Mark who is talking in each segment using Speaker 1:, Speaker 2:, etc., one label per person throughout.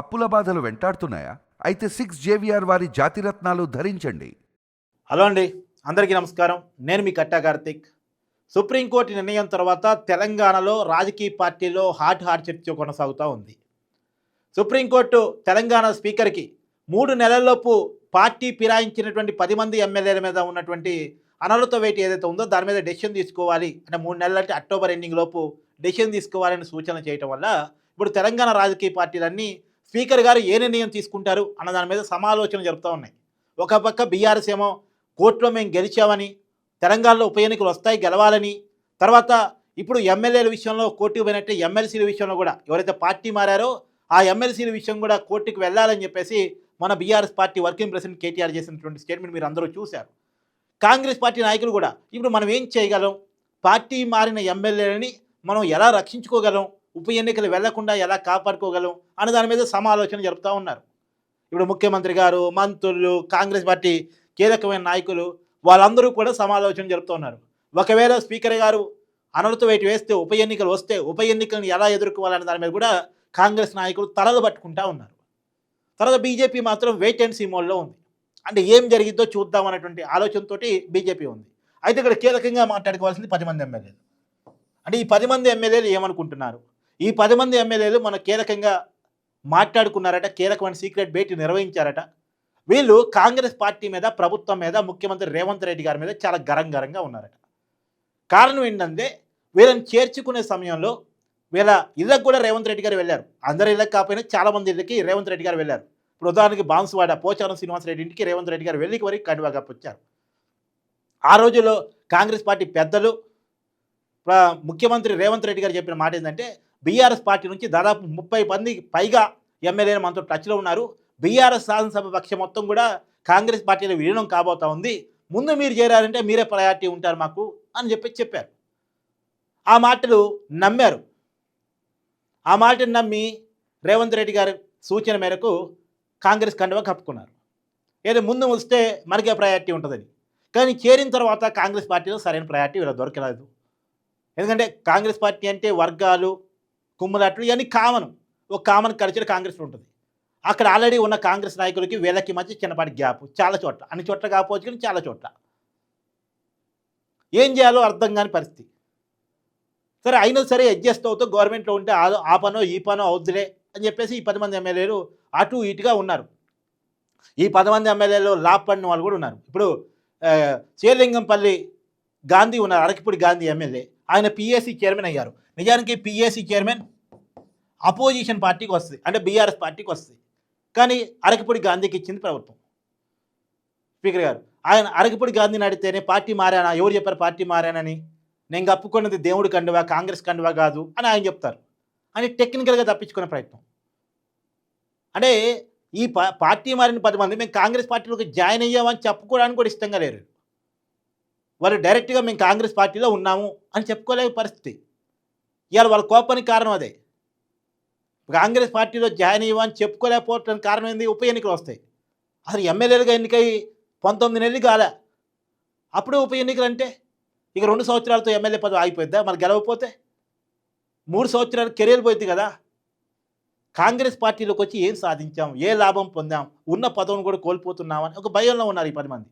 Speaker 1: అప్పుల బాధలు వెంటాడుతున్నాయా? అయితే సిక్స్ జేవిఆర్ వారి జాతిరత్నాలు ధరించండి.
Speaker 2: హలో అండి. అందరికీ నమస్కారం. నేను మీ కట్టా కార్తిక్. సుప్రీంకోర్టు నిర్ణయం తర్వాత తెలంగాణలో రాజకీయ పార్టీలో హాట్ హాట్ చర్చ కొనసాగుతూ ఉంది. సుప్రీంకోర్టు తెలంగాణ స్పీకర్కి మూడు నెలల్లోపు పార్టీ ఫిరాయించినటువంటి పది మంది ఎమ్మెల్యేల మీద ఉన్నటువంటి అనర్హత వెయిట్ ఏదైతే ఉందో దాని మీద డెసిషన్ తీసుకోవాలి అంటే మూడు నెలలు అంటే అక్టోబర్ ఎండింగ్ లోపు డెసిషన్ తీసుకోవాలని సూచన చేయటం వల్ల ఇప్పుడు తెలంగాణ రాజకీయ పార్టీలన్నీ స్పీకర్ గారు ఏ నిర్ణయం తీసుకుంటారు అన్న దాని మీద సమాలోచన జరుపుతూ ఉన్నాయి. ఒక పక్క బీఆర్ఎస్ ఏమో కోర్టులో మేము గెలిచామని తెలంగాణలో ఉప ఎన్నికలు వస్తాయి గెలవాలని తర్వాత ఇప్పుడు ఎమ్మెల్యేల విషయంలో కోర్టుకు పోయినట్టే ఎమ్మెల్సీల విషయంలో కూడా ఎవరైతే పార్టీ మారారో ఆ ఎమ్మెల్సీల విషయం కూడా కోర్టుకు వెళ్ళాలని చెప్పేసి మన BRS party working president KTR చేసినటువంటి స్టేట్మెంట్ మీరు అందరూ చూశారు. కాంగ్రెస్ పార్టీ నాయకులు కూడా ఇప్పుడు మనం ఏం చేయగలం? పార్టీ మారిన ఎమ్మెల్యేలని మనం ఎలా రక్షించుకోగలం? ఉప ఎన్నికలు వెళ్ళకుండా ఎలా కాపాడుకోగలం అనే దాని మీద సమాలోచన జరుపుతూ ఉన్నారు. ఇప్పుడు ముఖ్యమంత్రి గారు మంత్రులు కాంగ్రెస్ పార్టీ కీలకమైన నాయకులు వాళ్ళందరూ కూడా సమాలోచన జరుపుతున్నారు ఒకవేళ స్పీకర్ గారు అనర్హత వేటి వేస్తే ఉప ఎన్నికలు వస్తే ఉప ఎన్నికలను ఎలా ఎదుర్కోవాలనే దాని మీద కూడా కాంగ్రెస్ నాయకులు తలలు పట్టుకుంటా ఉన్నారు. తర్వాత బీజేపీ మాత్రం వెయిట్ అండ్ సీ మోడ్లో ఉంది. అంటే ఏం జరిగిద్దో చూద్దాం అనేటువంటి ఆలోచనతోటి బీజేపీ ఉంది. అయితే ఇక్కడ కీలకంగా మాట్లాడుకోవాల్సింది పది మంది ఎమ్మెల్యేలు. అంటే ఈ పది మంది ఎమ్మెల్యేలు ఏమనుకుంటున్నారు? ఈ పది మంది ఎమ్మెల్యేలు మన కీలకంగా మాట్లాడుకున్నారట కీలకమైన సీక్రెట్ భేటీ నిర్వహించారట. వీళ్ళు కాంగ్రెస్ పార్టీ మీద ప్రభుత్వం మీద ముఖ్యమంత్రి రేవంత్ రెడ్డి గారి మీద చాలా గరం గరంగా ఉన్నారట. కారణం ఏంటంటే వీళ్ళని చేర్చుకునే సమయంలో వీళ్ళ ఇళ్ళకు కూడా రేవంత్ రెడ్డి గారు వెళ్ళారు. అందరి ఇళ్ళకి కాకపోయినా చాలా మంది ఇళ్ళకి రేవంత్ రెడ్డి గారు వెళ్ళారు. ఇప్పుడు ఉదాహరణకి బాన్సువాడ పోచారం శ్రీనివాసరెడ్డి ఇంటికి రేవంత్ రెడ్డి గారు వెళ్ళికి వరకు కండువా వచ్చారు. ఆ రోజుల్లో కాంగ్రెస్ పార్టీ పెద్దలు ముఖ్యమంత్రి రేవంత్ రెడ్డి గారు చెప్పిన మాట ఏంటంటే బీఆర్ఎస్ పార్టీ నుంచి దాదాపు ముప్పై మంది పైగా ఎమ్మెల్యేలు మనతో టచ్లో ఉన్నారు. బీఆర్ఎస్ శాసనసభ పక్షం మొత్తం కూడా కాంగ్రెస్ పార్టీలో విలీనం కాబోతా ఉంది. ముందు మీరు చేరారంటే మీరే ప్రయారిటీ ఉంటారు మాకు అని చెప్పి చెప్పారు. ఆ మాటలు నమ్మారు. ఆ మాటను నమ్మి రేవంత్ రెడ్డి గారి సూచన మేరకు కాంగ్రెస్ కండవ కప్పుకున్నారు. ఏదో ముందు వస్తే మనకే ప్రయారిటీ ఉంటుందని. కానీ చేరిన తర్వాత కాంగ్రెస్ పార్టీలో సరైన ప్రయారిటీ ఇలా దొరకలేదు. ఎందుకంటే కాంగ్రెస్ పార్టీ అంటే వర్గాలు కుమ్మలాట్లు ఇవన్నీ కామన్. ఒక కామన్ కల్చర్ కాంగ్రెస్లో ఉంటుంది. అక్కడ ఆల్రెడీ ఉన్న కాంగ్రెస్ నాయకులకి వీళ్ళకి మధ్య చిన్నపాటి గ్యాప్. చాలా చోట్ల. అన్ని చోట్ల కాకపోవచ్చు కానీ చాలా చోట్ల. ఏం చేయాలో అర్థం కాని పరిస్థితి. సరే అయినా సరే అడ్జస్ట్ అవుతూ గవర్నమెంట్లో ఉంటే ఆ- పనో ఈ పనో అవుద్దులే అని చెప్పేసి ఈ పది మంది ఎమ్మెల్యేలు అటు ఇటుగా ఉన్నారు. ఈ పది మంది ఎమ్మెల్యేలు లాభ వాళ్ళు కూడా ఉన్నారు. ఇప్పుడు శ్రీలింగంపల్లి గాంధీ ఉన్నారు. అరకిపూడి గాంధీ ఎమ్మెల్యే. ఆయన పిఏసీ చైర్మన్ అయ్యారు. నిజానికి పిఏసీ చైర్మన్ అపోజిషన్ పార్టీకి వస్తుంది. అంటే బీఆర్ఎస్ పార్టీకి వస్తుంది. కానీ అరకిపూడి గాంధీకి ఇచ్చింది ప్రభుత్వం. స్పీకర్ గారు ఆయన అరకపూడి గాంధీని అడిగితేనే పార్టీ మారానా? ఎవరు చెప్పారు పార్టీ మారానని? నేను కప్పుకున్నది దేవుడి కండువా కాంగ్రెస్ కండువా కాదు అని ఆయన చెప్తారు. అని టెక్నికల్గా తప్పించుకునే ప్రయత్నం. అంటే ఈ పార్టీ మారిన పది మంది మేము కాంగ్రెస్ పార్టీలోకి జాయిన్ అయ్యామని చెప్పుకోవడానికి కూడా ఇష్టంగా లేరు. వాళ్ళు డైరెక్ట్గా మేము కాంగ్రెస్ పార్టీలో ఉన్నాము అని చెప్పుకోలేని పరిస్థితి. ఇవాళ వాళ్ళ కోపానికి కారణం అదే. కాంగ్రెస్ పార్టీలో జాయిన్ అయ్యామని చెప్పుకోలేకపోవడానికి కారణం ఏంది? ఉప ఎన్నికలు వస్తాయి. అసలు ఎమ్మెల్యేలుగా ఎన్నికై పంతొమ్మిది నెలలు కాలే. అప్పుడే ఉప ఎన్నికలు అంటే ఇక రెండు సంవత్సరాలతో ఎమ్మెల్యే పదవి ఆగిపోద్దా మరి గెలవకపోతే? మూడు సంవత్సరాలు కెరీర్ పోయింది కదా? కాంగ్రెస్ పార్టీలోకి వచ్చి ఏం సాధించాం? ఏ లాభం పొందాం? ఉన్న పదవిని కూడా కోల్పోతున్నామని ఒక భయంలో ఉన్నారు ఈ పది మంది.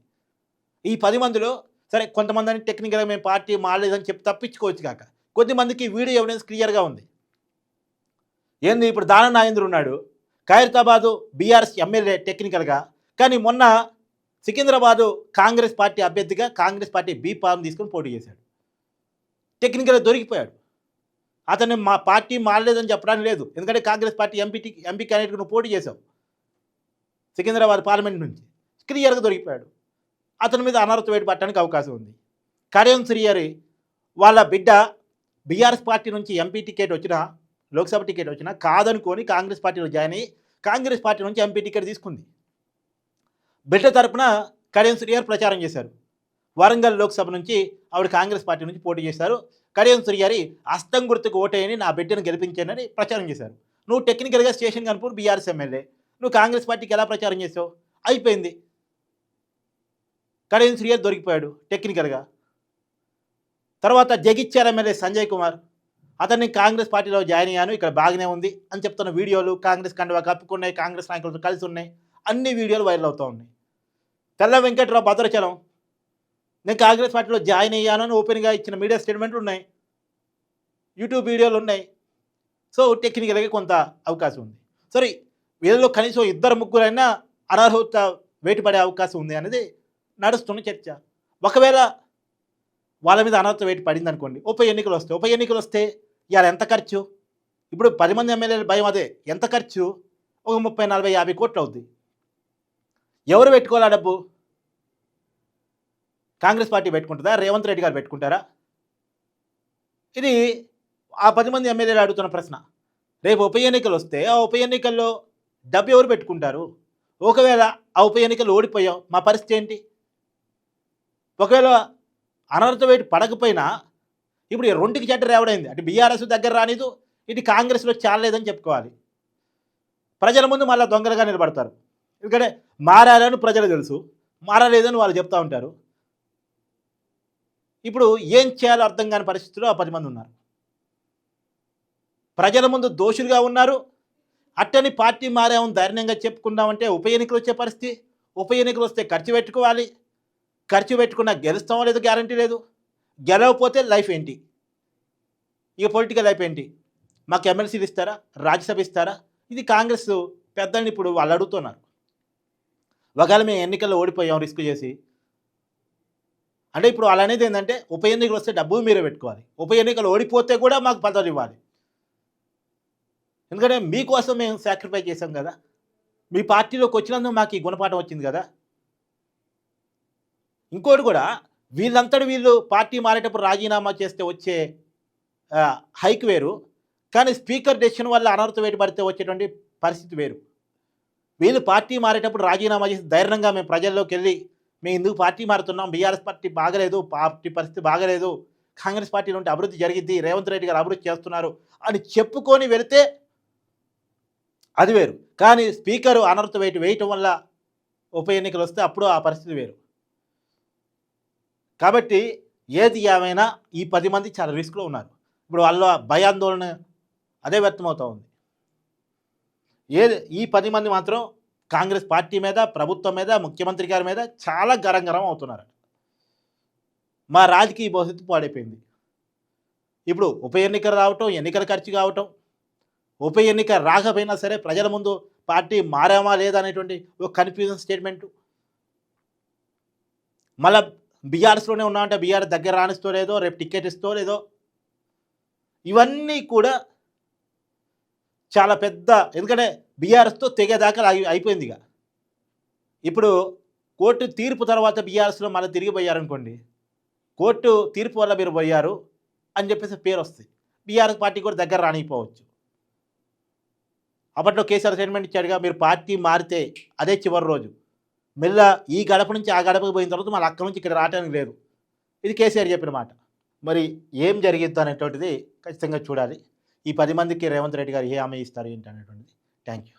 Speaker 2: ఈ పది మందిలో సరే కొంతమంది అని టెక్నికల్గా మేము పార్టీ మారలేదని చెప్పి తప్పించుకోవచ్చు కాక. కొద్దిమందికి వీడియో ఎవిడెన్స్ క్లియర్గా ఉంది. ఏంది ఇప్పుడు దాన నాగేంద్ర ఉన్నాడు. ఖైరతాబాదు బీఆర్ఎస్ ఎమ్మెల్యే టెక్నికల్గా కానీ మొన్న సికింద్రాబాదు కాంగ్రెస్ పార్టీ అభ్యర్థిగా కాంగ్రెస్ పార్టీ బీ ఫామ్ తీసుకొని పోటీ చేశాడు. టెక్నికల్గా దొరికిపోయాడు. అతను మా పార్టీ మారలేదని చెప్పడానికి లేదు. ఎందుకంటే కాంగ్రెస్ పార్టీ ఎంపీటీ ఎంపీ క్యాండిడేట్కి నువ్వు పోటీ చేసావు సికింద్రాబాద్ పార్లమెంట్ నుంచి. క్లియర్గా దొరికిపోయాడు. అతని మీద అనర్హత వేటు పట్టడానికి అవకాశం ఉంది. కడియం శ్రీయరి వాళ్ళ బిడ్డ బీఆర్ఎస్ పార్టీ నుంచి ఎంపీ టికెట్ వచ్చినా లోక్సభ టికెట్ వచ్చినా కాదనుకొని కాంగ్రెస్ పార్టీలో జాయిన్ అయ్యి కాంగ్రెస్ పార్టీ నుంచి ఎంపీ టికెట్ తీసుకుంది. బిడ్డ తరపున కడియం శ్రీయర్ ప్రచారం చేశారు. వరంగల్ లోక్సభ నుంచి ఆవిడ కాంగ్రెస్ పార్టీ నుంచి పోటీ చేశారు. కడియం శ్రీయరి అస్తం గుర్తుకు ఓటేయని నా బిడ్డను గెలిపించానని ప్రచారం చేశారు. నువ్వు టెక్నికల్గా స్టేషన్ కనుపూర్ బీఆర్ఎస్ ఎమ్మెల్యే. నువ్వు కాంగ్రెస్ పార్టీకి ఎలా ప్రచారం చేసావు అయిపోయింది. కడియం శ్రీయర్ దొరికిపోయాడు టెక్నికల్గా. తర్వాత జగిత్యాల ఎమ్మెల్యే సంజయ్ కుమార్ అతన్ని కాంగ్రెస్ పార్టీలో జాయిన్ అయ్యాను ఇక్కడ బాగానే ఉంది అని చెప్తున్న వీడియోలు కాంగ్రెస్ కండువా కప్పుకున్నాయి కాంగ్రెస్ నాయకులతో కలిసి ఉన్నాయి అన్ని వీడియోలు వైరల్ అవుతూ ఉన్నాయి. తెల్ల వెంకట్రావు భద్రాచలం నేను కాంగ్రెస్ పార్టీలో జాయిన్ అయ్యాను అని ఓపెన్గా ఇచ్చిన మీడియా స్టేట్మెంట్లు ఉన్నాయి యూట్యూబ్ వీడియోలు ఉన్నాయి సో టెక్నికల్గా కొంత అవకాశం ఉంది. సరే వీళ్ళలో కనీసం ఇద్దరు ముగ్గురైనా అనర్హత వేటుపడే అవకాశం ఉంది అనేది నడుస్తున్న చర్చ. ఒకవేళ వాళ్ళ మీద అనర్థ వేటు పడింది అనుకోండి ఉప ఎన్నికలు వస్తాయి. ఉప ఎన్నికలు వస్తే ఇవాళ ఎంత ఖర్చు? ఇప్పుడు పది మంది ఎమ్మెల్యేల భయం అదే. ఎంత ఖర్చు? ఒక ముప్పై నలభై యాభై కోట్లు అవుద్ది. ఎవరు పెట్టుకోవాలా డబ్బు? కాంగ్రెస్ పార్టీ పెట్టుకుంటుందా? రేవంత్ రెడ్డి గారు పెట్టుకుంటారా? ఇది ఆ పది మంది ఎమ్మెల్యేలు అడుగుతున్న ప్రశ్న. రేపు ఉప ఎన్నికలు వస్తే ఆ ఉప ఎన్నికల్లో డబ్బు ఎవరు పెట్టుకుంటారు? ఒకవేళ ఆ ఉప ఎన్నికలు ఓడిపోయాం మా పరిస్థితి ఏంటి? ఒకవేళ అనర్హత వేటు పడకపోయినా ఇప్పుడు రెండుకి చెడ్డ రేవడైంది అటు బీఆర్ఎస్ దగ్గర రానిదు ఇటు కాంగ్రెస్లో చాలలేదని చెప్పుకోవాలి. ప్రజల ముందు మళ్ళీ దొంగలుగా నిలబడతారు. ఎందుకంటే మారాలని ప్రజలు తెలుసు మారలేదని వాళ్ళు చెప్తూ ఉంటారు. ఇప్పుడు ఏం చేయాలో అర్థం కాని పరిస్థితిలో ఆ పది మంది ఉన్నారు. ప్రజల ముందు దోషులుగా ఉన్నారు. అట్టని పార్టీ మారేమని ధైర్యంగా చెప్పుకుందామంటే ఉప ఎన్నికలు వచ్చే పరిస్థితి ఉప ఎన్నికలు వస్తే ఖర్చు పెట్టుకోవాలి. ఖర్చు పెట్టుకున్నా గెలుస్తామో లేదో గ్యారంటీ లేదు. గెలవకపోతే లైఫ్ ఏంటి? ఇక పొలిటికల్ లైఫ్ ఏంటి? మాకు ఎమ్మెల్సీలు ఇస్తారా? రాజ్యసభ ఇస్తారా? ఇది కాంగ్రెస్ పెద్దని ఇప్పుడు వాళ్ళు అడుగుతున్నారు. ఒకవేళ మేము ఎన్నికల్లో ఓడిపోయాం రిస్క్ చేసి. అంటే ఇప్పుడు వాళ్ళు అనేది ఏంటంటే ఉప ఎన్నికలు వస్తే డబ్బు మీరే పెట్టుకోవాలి. ఉప ఎన్నికలు ఓడిపోతే కూడా మాకు పదవులు ఇవ్వాలి. ఎందుకంటే మీకోసం మేము సాక్రిఫైస్ చేసాం కదా. మీ పార్టీలోకి వచ్చినందుకు మాకు ఈ గుణపాఠం వచ్చింది కదా. ఇంకోటి కూడా వీళ్ళంతటి వీళ్ళు పార్టీ మారేటప్పుడు రాజీనామా చేస్తే వచ్చే హైక్ వేరు కానీ స్పీకర్ డెసిషన్ వల్ల అనర్హత వేటు పడితే వచ్చేటువంటి పరిస్థితి వేరు. వీళ్ళు పార్టీ మారేటప్పుడు రాజీనామా చేసి ధైర్యంగా మేము ప్రజల్లోకి వెళ్ళి మేము ఎందుకు పార్టీ మారుతున్నాం బీఆర్ఎస్ పార్టీ బాగలేదు పార్టీ పరిస్థితి బాగలేదు కాంగ్రెస్ పార్టీ నుండి అభివృద్ధి జరిగింది రేవంత్ రెడ్డి గారు అభివృద్ధి చేస్తున్నారు అని చెప్పుకొని వెళితే అది వేరు. కానీ స్పీకరు అనర్హత వేటు వేయటం వల్ల ఉప ఎన్నికలు వస్తే అప్పుడు ఆ పరిస్థితి వేరు. కాబట్టి ఏది ఏమైనా ఈ పది మంది చాలా రిస్క్లో ఉన్నారు. ఇప్పుడు వాళ్ళ భయాందోళన అదే వ్యక్తమవుతూ ఉంది. ఏది ఈ పది మంది మాత్రం కాంగ్రెస్ పార్టీ మీద ప్రభుత్వం మీద ముఖ్యమంత్రి గారి మీద చాలా గరంగరం అవుతున్నారు. మా రాజకీయ భవిష్యత్తు పాడైపోయింది. ఇప్పుడు ఉప ఎన్నిక రావటం ఎన్నికల ఖర్చు కావటం ఉప ఎన్నిక రాకపోయినా సరే ప్రజల ముందు పార్టీ మారామా లేదా అనేటువంటి ఒక కన్ఫ్యూజన్ స్టేట్మెంటు మళ్ళా బీఆర్ఎస్లోనే ఉన్నామంటే బీఆర్ఎస్ దగ్గర రానిస్తో లేదో రేపు టికెట్ ఇస్తో లేదో ఇవన్నీ కూడా చాలా పెద్ద ఎందుకంటే బీఆర్ఎస్తో తెగేదాకా అయి- అయిపోయింది ఇక ఇప్పుడు కోర్టు తీర్పు తర్వాత బీఆర్ఎస్లో మళ్ళీ తిరిగి పోయారనుకోండి కోర్టు తీర్పు వల్ల మీరు పోయారు అని చెప్పేసి పేరు వస్తుంది బీఆర్ఎస్ పార్టీ కూడా దగ్గర రానిపోవచ్చు అప్పట్లో కేసీఆర్ స్టేట్మెంట్ ఇచ్చాడుగా మీరు పార్టీ మారితే అదే చివరి రోజు. మెల్ల ఈ గడప నుంచి ఆ గడపకు పోయిన తర్వాత మళ్ళీ అక్కడి నుంచి ఇక్కడ రావడానికి లేదు. ఇది కేసీఆర్ చెప్పిన మాట. మరి ఏం జరిగిద్దు అనేటువంటిది ఖచ్చితంగా చూడాలి. ఈ పది మందికి రేవంత్ రెడ్డి గారు ఏ హామీ ఇస్తారు ఏంటి అనేటువంటిది? Thank you